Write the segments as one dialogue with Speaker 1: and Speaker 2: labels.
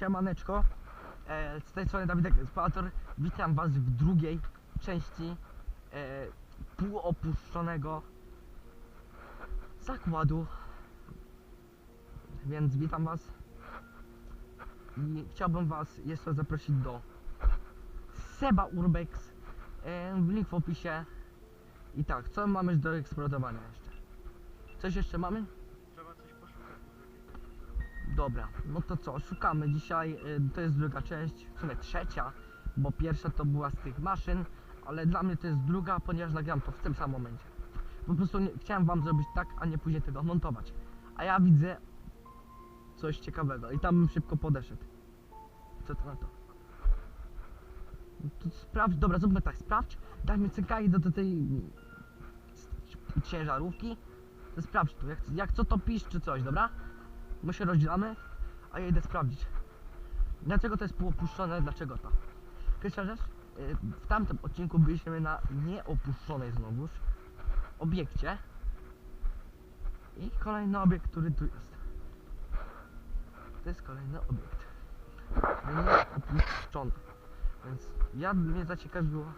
Speaker 1: Siemaneczko, e, z tej strony Dawidek Eksplorator. Witam Was w drugiej części e, półopuszczonego zakładu. Więc witam Was i chciałbym Was jeszcze zaprosić do Seba Urbex. E, link w opisie. I tak, co mamy do eksplorowania jeszcze? Coś jeszcze mamy? Dobra, no to co, szukamy dzisiaj, y, to jest druga część, w sumie trzecia, bo pierwsza to była z tych maszyn, ale dla mnie to jest druga, ponieważ nagram to w tym samym momencie. Po prostu nie, chciałem wam zrobić tak, a nie później tego montować. A ja widzę coś ciekawego i tam bym szybko podeszedł. Co to na to? To sprawdź, dobra, zróbmy tak, sprawdź, daj mi cykali do, do tej mm, ciężarówki, to sprawdź tu, jak, jak co to pisz czy coś, dobra? My się rozdzielamy, a ja idę sprawdzić. Dlaczego to jest półopuszczone, dlaczego to? Pierwsza rzecz, y, w tamtym odcinku byliśmy na nieopuszczonej znowuż obiekcie. I kolejny obiekt, który tu jest. To jest kolejny obiekt. Nieopuszczony. Więc ja mnie zaciekawiło.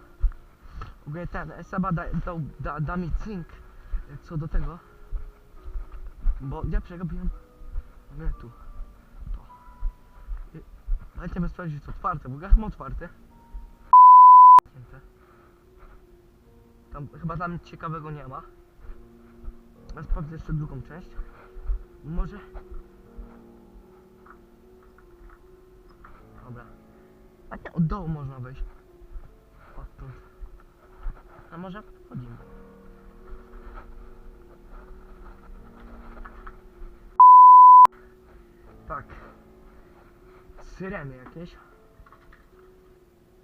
Speaker 1: Ogólnie ten Seba da, dał, da, da mi cynk y, co do tego. Bo ja przegapiłem nie tu. To. I- Dajcie sprawdzić, czy otwarte, bo ja mam otwarte. Tam chyba tam nic ciekawego nie ma. Ja sprawdzę jeszcze drugą część. Może. Dobra. A nie, od dołu można wejść. A może wchodzimy. Tak. Syreny jakieś.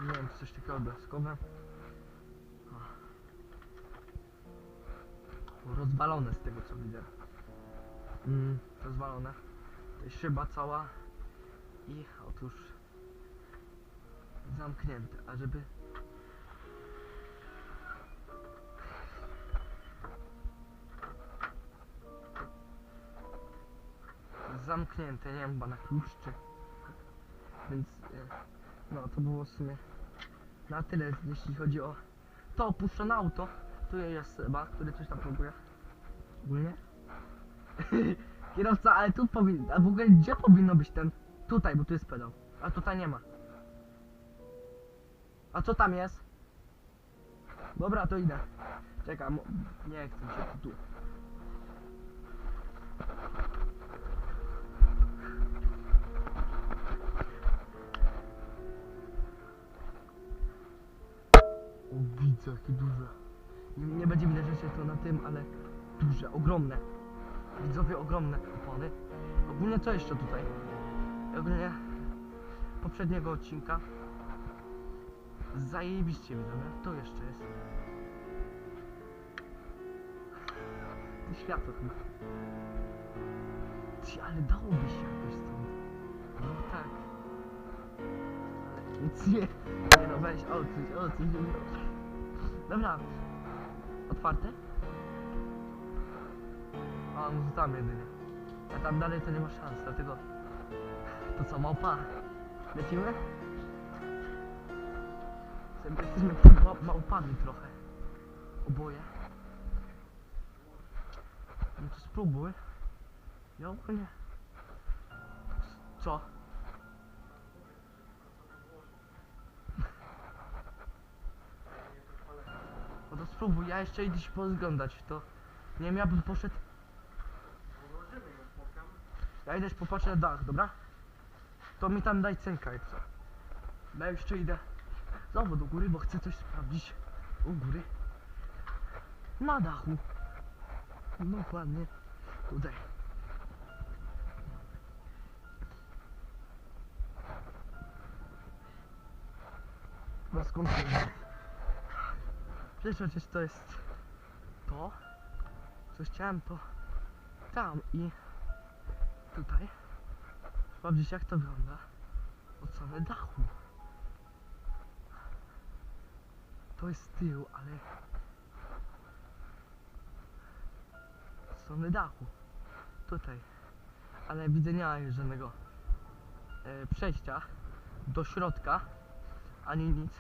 Speaker 1: Nie wiem, coś takiego blaskowe. Rozwalone z tego co widzę. Mm, rozwalone. To jest szyba cała. I otóż zamknięte. A żeby zamknięte, nie wiem, chyba na kluszczy. Więc e, no to było w sumie na tyle, jeśli chodzi o to opuszczone auto. Tu jest chyba, który coś tam próbuje. Ogólnie. Kierowca, ale tu powinien, a w ogóle gdzie powinno być ten? Tutaj, bo tu jest pedał. A tutaj nie ma. A co tam jest? Dobra, to idę. Czekaj, mo- nie chcę się tu. O, widzę, jakie duże. Nie, nie będzie widać jeszcze to na tym, ale duże, ogromne. Widzowie, ogromne opony. Ogólnie co jeszcze tutaj? Ogólnie poprzedniego odcinka zajebiście widzowie. To jeszcze jest. Światło chyba. Ci, ale dałoby się jakoś stąd. No tak. Ale nic nie. Nie no weź, odsuń, odsuń. Dobra. Otwarte? A, no to tam jedynie. A tam dalej to nie ma szans, dlatego... To co, małpa? Lecimy? Sobie Jesteśmy ma małpami trochę. Oboje. No to spróbuj. Ja ogólnie... Co? No spróbuj, ja jeszcze idę się pozglądać to. Nie wiem, ja bym poszedł... Ja idę się popatrzeć na dach, dobra? To mi tam daj cynka jak co. Ja jeszcze idę znowu do góry, bo chcę coś sprawdzić u góry. Na dachu. Dokładnie. Tutaj. No skąd Przecież przecież to jest to. Co chciałem to tam i tutaj sprawdzić jak to wygląda od strony dachu. To jest tył, ale od strony dachu. Tutaj. Ale widzę nie ma już żadnego e, przejścia do środka, ani nic.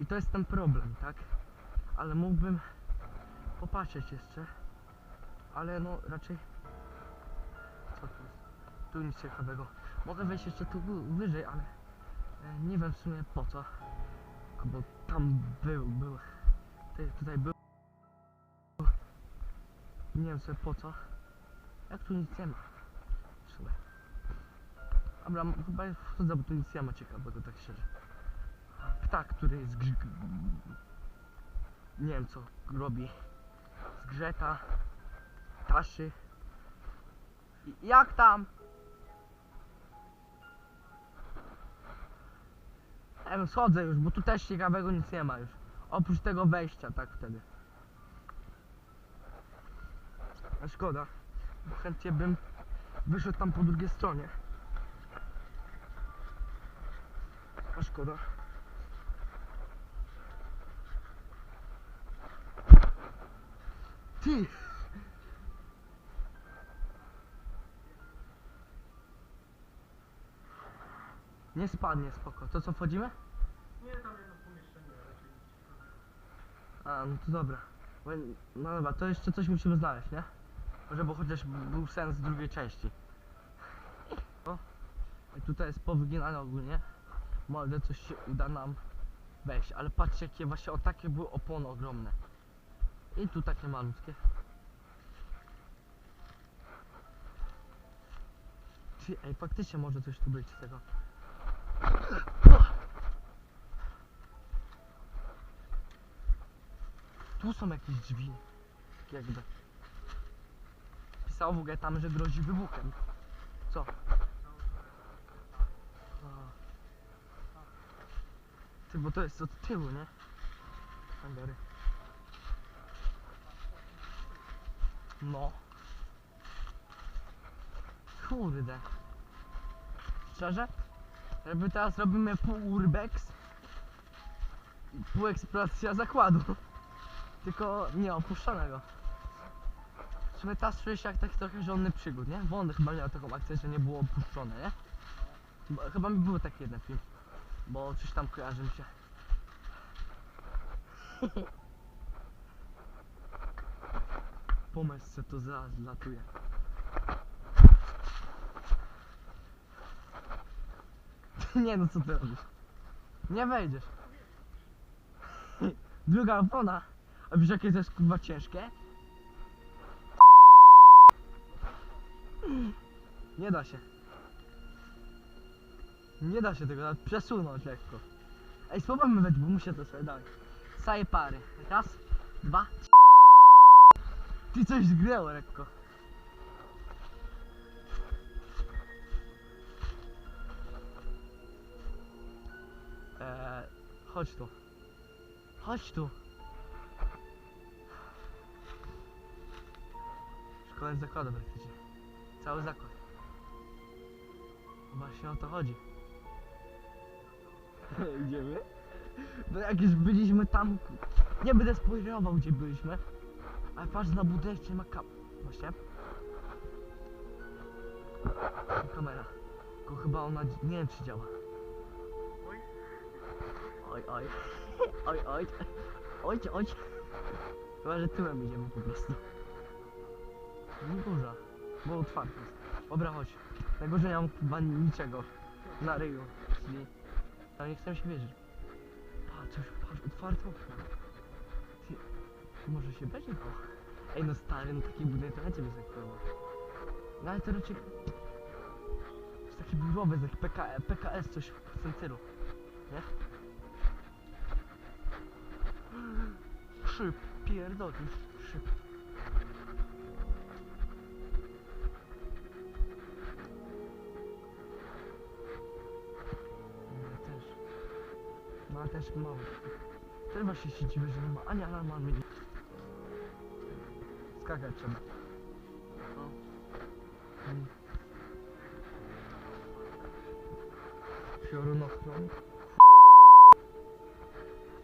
Speaker 1: I to jest ten problem, tak? Ale mógłbym popatrzeć jeszcze, ale no raczej. Co tu jest? Tu nic ciekawego. Mogę wejść jeszcze tu wyżej, ale e, nie wiem w sumie po co. Albo tam był, był. Tutaj, był. Nie wiem sobie po co. Jak tu nic nie ma. W sumie. Dobra, chyba wchodzę, bo tu nic nie ma ciekawego, tak szczerze. Ptak, który jest grz... Nie wiem co robi. Zgrzeta. Taszy. I- Jak tam? Nie wiem, schodzę już, bo tu też ciekawego nic nie ma już. Oprócz tego wejścia, tak wtedy. A szkoda. Bo chętnie bym wyszedł tam po drugiej stronie. A szkoda. Ty! Nie spadnie, spoko. To co, wchodzimy?
Speaker 2: Nie, tam jedno pomieszczenie, raczej.
Speaker 1: A, no to dobra. Bo- No dobra, to jeszcze coś musimy znaleźć, nie? Może bo chociaż był sens drugiej części. O, i tutaj jest powyginane ogólnie. Może coś się uda nam wejść, ale patrzcie jakie właśnie o takie były opony ogromne. I tu takie malutkie. Ty, ej, faktycznie może coś tu być z tego. Tu są jakieś drzwi. Jakby. Pisało w ogóle tam, że grozi wybuchem. Co? Ty, bo to jest od tyłu, nie? No. Kurde. Szczerze? Jakby teraz robimy pół urbex i pół eksploatacja zakładu. Tylko nie opuszczonego. W teraz czuję się jak taki trochę żonny przygód, nie? On chyba miał taką akcję, że nie było opuszczone, nie? Bo, chyba mi był taki jeden film. Bo coś tam kojarzy mi się. Pomysł to zaraz latuje. Nie no co ty robisz? Nie wejdziesz. Druga opona. A wiesz jakie to jest kurwa ciężkie? Nie da się. Nie da się tego nawet przesunąć lekko. Ej, spróbujmy we dwóch, muszę to sobie dać. Saje pary. Raz, dwa, trzy. Ty coś zgręło lekko. Eee, chodź tu. Chodź tu. Szkoła jest zakładem praktycznie. Cały zakład. Właśnie o to chodzi. Idziemy? No jak już byliśmy tam... Nie będę spoilerował gdzie byliśmy. Ale patrz na budynek, czy ma kam... Właśnie. Kamera. Tylko chyba ona... Nie wiem czy działa.
Speaker 2: Oj.
Speaker 1: Oj, oj. Oj, oj. Oj. Chyba, że tyłem idziemy po prostu. Nie duża. Bo otwarta jest. Dobra, chodź. Najgorzej nie mam chyba niczego na ryju. Czyli... Ale nie chcę się wierzyć. Patrz, patrz, otwarte okno. Może się będzie go? Ej, no stary, no taki budynek to raczej by zakładał. No ale to raczej... To jest taki biurowy, taki PK, PKS, coś w tym. Nie? Szyb, pierdolisz, szyb. Ja też. No ale też mało. Też właśnie się dziwię, że nie ma ani alarmu, ani. Skakać trzeba.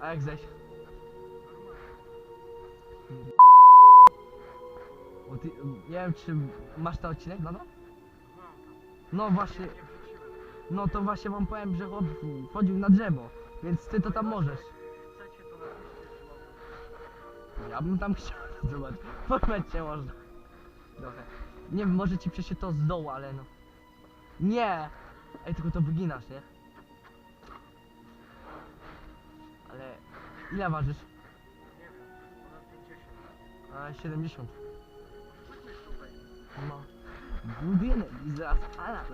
Speaker 1: A jak zejść? Bo ty, nie wiem czy masz ten odcinek, no no? No właśnie. No to właśnie wam powiem, że chłop wchodził na drzewo, więc ty to tam możesz. Ja bym tam chciał zobaczyć. Porwać się można. Trochę. Nie wiem, może ci przejdzie to z dołu, ale no. Nie! Ej, tylko to wyginasz, nie? Ale ile ważysz?
Speaker 2: Nie wiem, ponad 50.
Speaker 1: A 70.
Speaker 2: Chodźmy tutaj.
Speaker 1: No. Budynek i zaraz ala.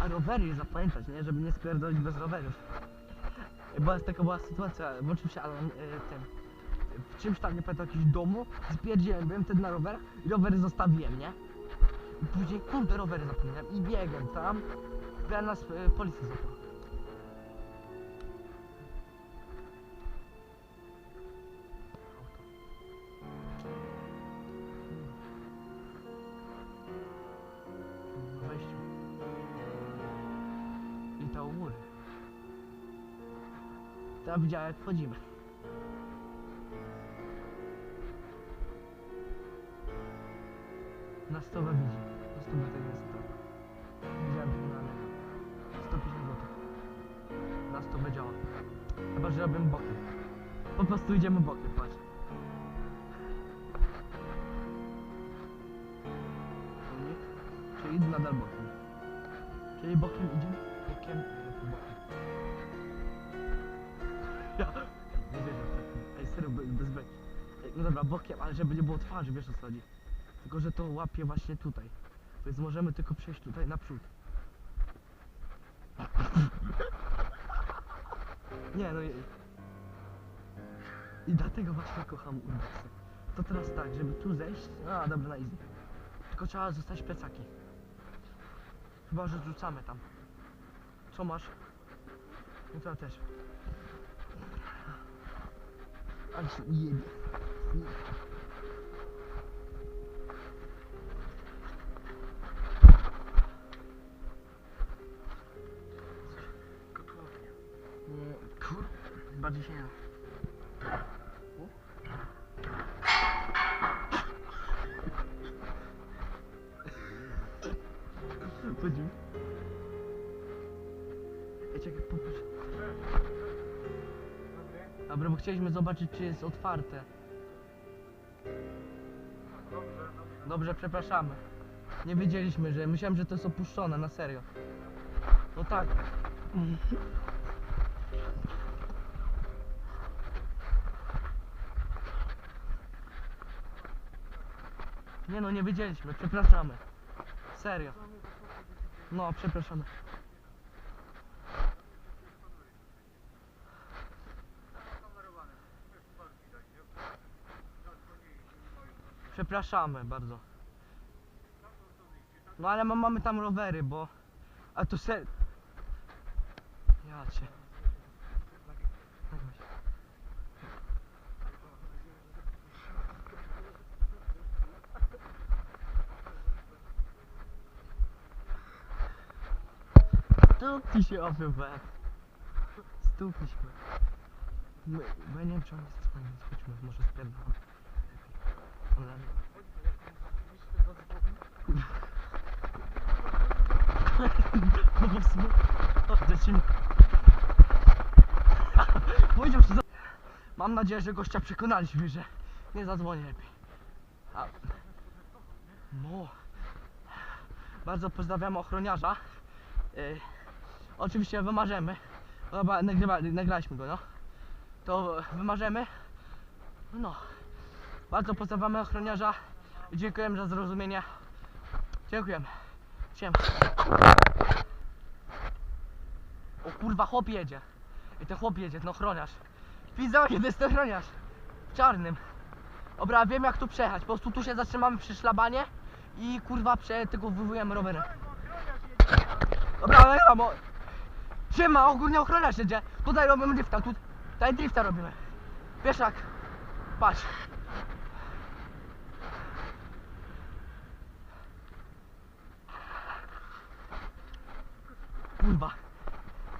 Speaker 1: A rowery zapamiętać, nie? Żeby nie spierdolić bez rowerów. Była taka była sytuacja, bo oczywiście Alan, e, ten, w czymś tam, nie pamiętam, jakimś domu, spierdziłem, byłem wtedy na rowerach i rowery zostawiłem, nie? I później, kurde, rowery zapomniałem i biegłem tam, ja nas e, policja złapała. I to u góry. Tam widziałem jak wchodzimy. Na stówę widzi. Na stówę tego jest to. Widziałem to na net. 150 zł. Na stówę działa. Chyba, że robimy bokiem. Po prostu idziemy bokiem, patrz. Ciągnik. Czyli nadal bokiem. Czyli bokiem idziemy, bokiem, e, bokiem. Ja nie wierzę w to. Ej, serio, bez, beki. No dobra, bokiem, ale żeby nie było twarzy, wiesz o co chodzi. Tylko, że to łapie właśnie tutaj. Więc możemy tylko przejść tutaj naprzód. Nie, no i... I dlatego właśnie kocham urbexy. To teraz tak, żeby tu zejść... A, dobra, na easy. Tylko trzeba zostać plecaki. Chyba, że rzucamy tam. Co masz? No to ja też. Ale się jebie. Bardziej się nie. Chodził. Ej, czekaj, popatrz. Dobra, bo chcieliśmy zobaczyć, czy jest otwarte.
Speaker 2: Dobrze,
Speaker 1: przepraszamy. Nie wiedzieliśmy, że... Myślałem, że to jest opuszczone, na serio. No tak. Nie no, nie wiedzieliśmy, przepraszamy. Serio. No, przepraszamy. Przepraszamy bardzo. No ale ma, mamy tam rowery, bo... A to ser... Ja cię. Nagraj się. Stuknij się oby w łeb. Stuknij się. My, ja nie wiem czy on jest więc chodźmy, może spierdolę. Ale... No bo. Powiedział, że... Mam nadzieję, że gościa przekonaliśmy, że nie zadzwoni lepiej. A... No... Bardzo pozdrawiamy ochroniarza. Yy, oczywiście wymarzymy. Chyba nagrywa, nagraliśmy go, no. To wymarzymy. No. Bardzo pozdrawiamy ochroniarza. i Dziękujemy za zrozumienie. Dziękujemy. Siema. O kurwa, chłop jedzie. I ten chłop jedzie, ten ochroniarz. Pizza, kiedy jest ten ochroniarz. W czarnym. Dobra, wiem jak tu przejechać. Po prostu tu się zatrzymamy przy szlabanie i kurwa prze tylko wywołujemy rowerem. Dobra, ale mo... Siema, ogólnie ochroniarz jedzie. Tutaj robimy drifta, tu... Tutaj drifta robimy. Pieszak. Patrz. Kurwa.